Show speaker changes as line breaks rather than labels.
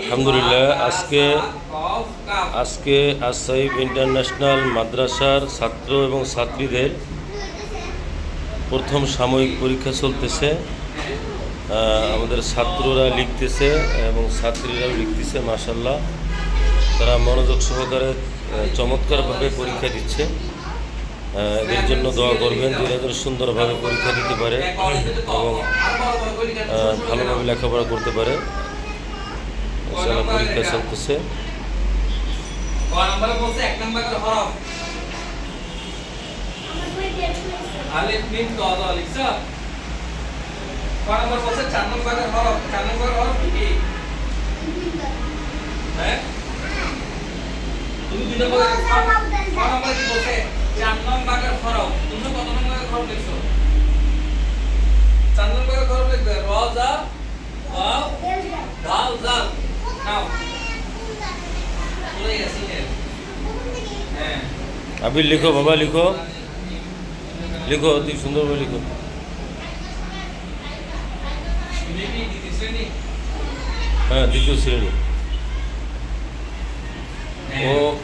আলহামদুলিল্লাহ, আজকে আজকে আসাইব ইন্টারন্যাশনাল মাদ্রাসার ছাত্র এবং ছাত্রীদের প্রথম সাময়িক পরীক্ষা চলতেছে। আমাদের ছাত্ররা লিখতেছে এবং ছাত্রীরাও লিখতেছে মাসাল্লাহ তারা মনোযোগ সহকারে চমৎকারভাবে পরীক্ষা দিচ্ছে। এদের জন্য দোয়া করবেন যে যেন সুন্দরভাবে পরীক্ষা দিতে পারে এবং ভালোভাবে লেখাপড়া করতে পারে। পরীক্ষা চলতেছে।
হ্যাঁ। তুমি নাম্বার কি বলছে? চার নাম্বারের হরফ তুমি কত নাম্বারের হরফ লিখছো
अभी लिखो बाबा लिखो। लिखो
अति सुंदर में लिखो।
हाँ द्वितीय श्रेणी। वो